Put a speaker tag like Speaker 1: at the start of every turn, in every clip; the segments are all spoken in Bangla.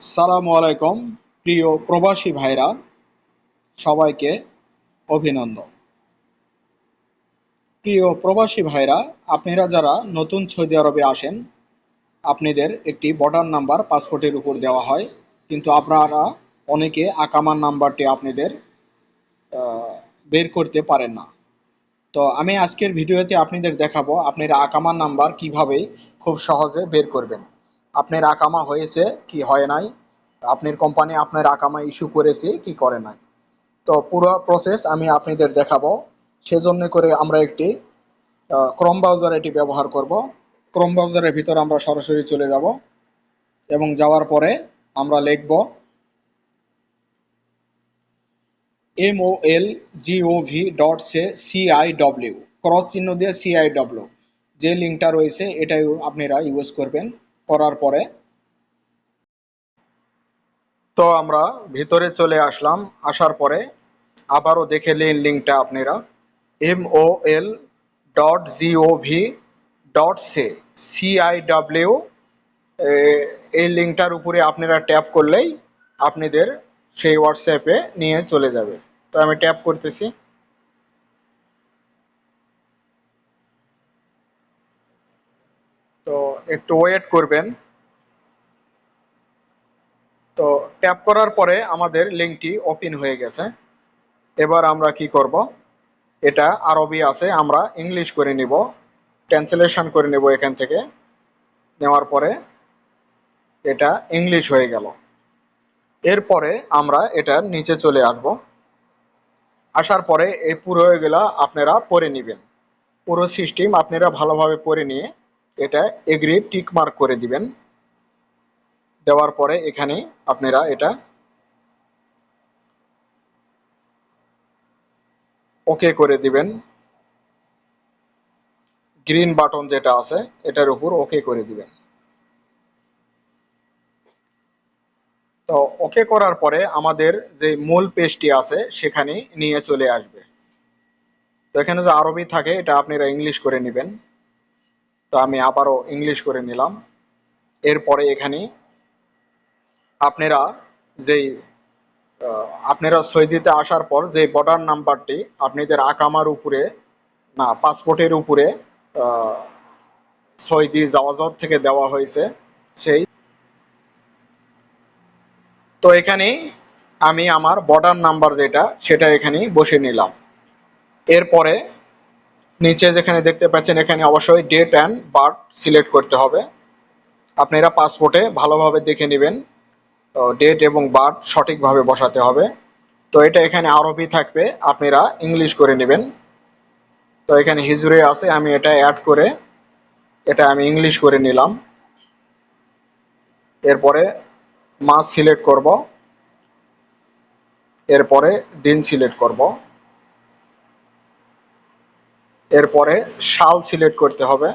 Speaker 1: সালামু আলাইকুম, প্রিয় প্রবাসী ভাইরা, সবাইকে অভিনন্দন। প্রিয় প্রবাসী ভাইরা, আপনারা যারা নতুন সৌদি আরবে আসেন, আপনাদের একটি বর্ডার নাম্বার পাসপোর্টের উপর দেওয়া হয়। কিন্তু আপনারা অনেকে আকামার নাম্বারটি আপনাদের বের করতে পারেন না। তো আমি আজকের ভিডিওতে আপনাদের দেখাবো আপনারা আকামার নাম্বার কীভাবে খুব সহজে বের করবেন। আপনার আকামা হয়েছে কি হয় নাই? আপনার কোম্পানি আপনার আকামা ইস্যু করেছে কি করে নাই? তো পুরো প্রসেস আমি আপনাদের দেখাবো। সেজন্য করে আমরা একটি ক্রম ব্রাউজার এটি ব্যবহার করব। ক্রম ব্রাউজারের ভিতর আমরা সরাসরি চলে যাব এবং যাওয়ার পরে আমরা লিখব M O L gov dot সে সিআইডব্লিউ ক্রস চিহ্ন দিয়ে সিআইডব্লিউ যে লিঙ্কটা রয়েছে এটাই আপনারা ইউজ করবেন। করার পরে তো আমরা ভিতরে চলে আসলাম। আসার পরে আবারও দেখে নিন লিঙ্কটা আপনারা। M O L dot gov dot সে সিআইডব্লিউ এই লিঙ্কটার উপরে আপনারা ট্যাপ করলেই আপনাদের সেই হোয়াটসঅ্যাপে নিয়ে চলে যাবে। তো আমি ট্যাপ করতেছি। তো একটু ওয়েট করবেন। তো ট্যাপ করার পরে আমাদের লিঙ্কটি ওপেন হয়ে গেছে। এবার আমরা কি করব? এটা আরবি আছে, আমরা ইংলিশ করে নিব। ট্রান্সলেশন করে নেব এখান থেকে। নেওয়ার পরে এটা ইংলিশ হয়ে গেল। এরপরে আমরা এটার নিচে চলে আসব। আসার পরে এই পুরো এগুলা আপনারা পড়ে নেবেন। পুরো সিস্টেম আপনারা ভালোভাবে পড়ে নিয়ে এটা এগ্রি টিক মার্ক করে দিবেন। দেওয়ার পরে এখানে আপনারা এটা ওকে করে দিবেন। গ্রিন বাটন যেটা আছে, এটার উপর ওকে করে দিবেন। তো ওকে করার পরে আমাদের যে মূল পেজটি আছে, সেখানে নিয়ে চলে আসবে। তো এখানে যে আরবি থাকে, এটা আপনারা ইংলিশ করে নেবেন। তো আমি আবারও ইংলিশ করে নিলাম। এরপরে এখানে আপনারা যেই আপনারা সৌদিতে আসার পর যে বর্ডার নাম্বারটি আপনাদের আকামার উপরে, না পাসপোর্টের উপরে সৌদি জাওয়াজত থেকে দেওয়া হয়েছে, সেই তো এখানে আমি আমার বর্ডার নাম্বার যেটা, সেটা এখানে বসে নিলাম। এরপরে নিচে যেখানে দেখতে পাচ্ছেন, এখানে অবশ্যই ডেট অ্যান্ড বার্থ সিলেক্ট করতে হবে। আপনারা পাসপোর্টে ভালোভাবে দেখে নেবেন ডেট এবং বার্থ সঠিকভাবে বসাতে হবে। তো এটা এখানে আরবি থাকবে, আপনারা ইংলিশ করে নেবেন। তো এখানে হিজুরে আছে, আমি এটা অ্যাড করে, এটা আমি ইংলিশ করে নিলাম। এরপরে মাস সিলেক্ট করব। এরপরে দিন সিলেক্ট করব। এরপরে সাল সিলেক্ট করতে হবে।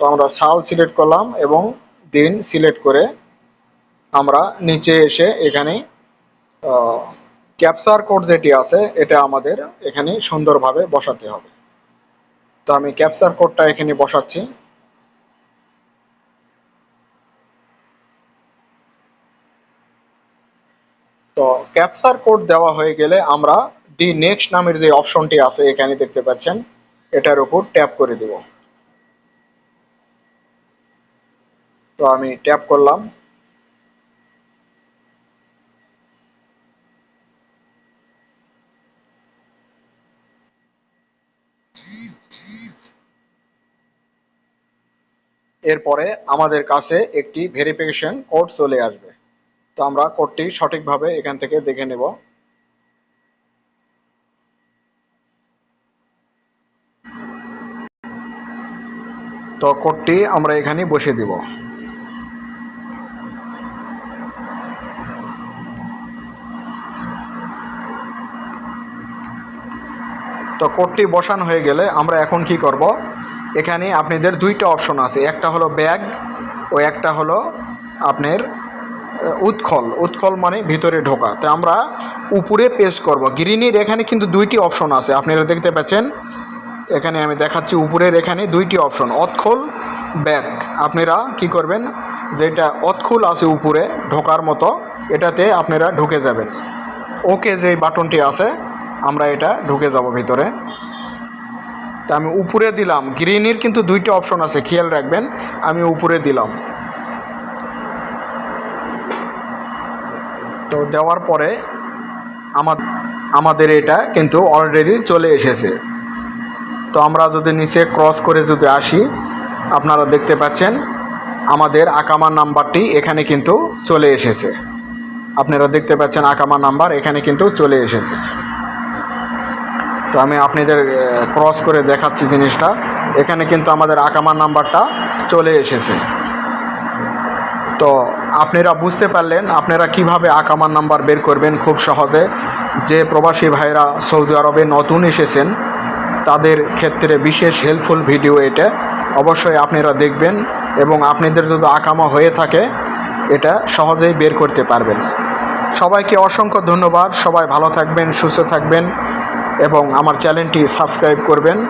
Speaker 1: তো আমরা সাল সিলেক্ট করলাম এবং দিন সিলেক্ট করে আমরা নিচে এসে এখানে ক্যাপচার কোড যেটি আছে, এটা আমাদের এখানে সুন্দরভাবে বসাতে হবে। তো আমি ক্যাপচার কোডটা এখানে বসাচ্ছি। তো ক্যাপচার কোড দেওয়া হয়ে গেলে আমরা দি নেক্সট নামের যে অপশনটি আছে এখানে দেখতে পাচ্ছেন, এটার উপর ট্যাপ করে দেব। তো আমি ট্যাপ করলাম। এরপরে আমাদের কাছে একটি ভেরিফিকেশন কোড চলে আসবে। তো আমরা কোডটি সঠিকভাবে এখান থেকে দেখে নেব। তো কোডটি আমরা এখানে বসে দিব। তো কোডটি বসানো হয়ে গেলে আমরা এখন কি করব? এখানে আপনাদের দুইটা অপশন আছে একটা হলো ব্যাগ ও একটা হলো আপনার আহ, উৎকল উৎকল মানে ভিতরে ঢোকা। তো আমরা উপরে পেস করব। গ্রিনের এখানে কিন্তু দুইটি অপশন আছে আপনারা দেখতে পাচ্ছেন। এখানে আমি দেখাচ্ছি উপরের এখানে দুইটি অপশন অৎখল ব্যাক। আপনারা কি করবেন? যেটা অতখুল আছে উপরে, ঢোকার মতো, এটাতে আপনারা ঢুকে যাবেন। ওকে যে বাটনটি আছে, আমরা এটা ঢুকে যাব ভিতরে। তা আমি উপরে দিলাম। গ্রিনের কিন্তু দুইটা অপশন আছে, খেয়াল রাখবেন, আমি উপরে দিলাম। তো দেওয়ার পরে আমার আমাদের এটা কিন্তু অলরেডি চলে এসেছে। তো আমরা যদি নিচে ক্রস করে যদি আসি, আপনারা দেখতে পাচ্ছেন আমাদের আকামা নাম্বারটি এখানে কিন্তু চলে এসেছে। আপনারা দেখতে পাচ্ছেন আকামা নাম্বার এখানে কিন্তু চলে এসেছে। তো আমি আপনাদের ক্রস করে দেখাচ্ছি জিনিসটা। এখানে কিন্তু আমাদের আকামা নাম্বারটা চলে এসেছে। তো আপনারা বুঝতে পারলেন, আপনারা কীভাবে আকামার নাম্বার বের করবেন খুব সহজে। যে প্রবাসী ভাইরা সৌদি আরবে নতুন এসেছেন তাদের ক্ষেত্রে বিশেষ হেল্পফুল ভিডিও এটা। অবশ্যই আপনারা দেখবেন এবং আপনাদের যদি আকামা হয়ে থাকে, এটা সহজেই বের করতে পারবেন। সবাইকে অসংখ্য ধন্যবাদ। সবাই ভালো থাকবেন, সুস্থ থাকবেন এবং আমার চ্যানেলটি সাবস্ক্রাইব করবেন।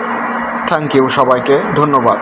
Speaker 1: থ্যাংক ইউ সবাইকে। ধন্যবাদ।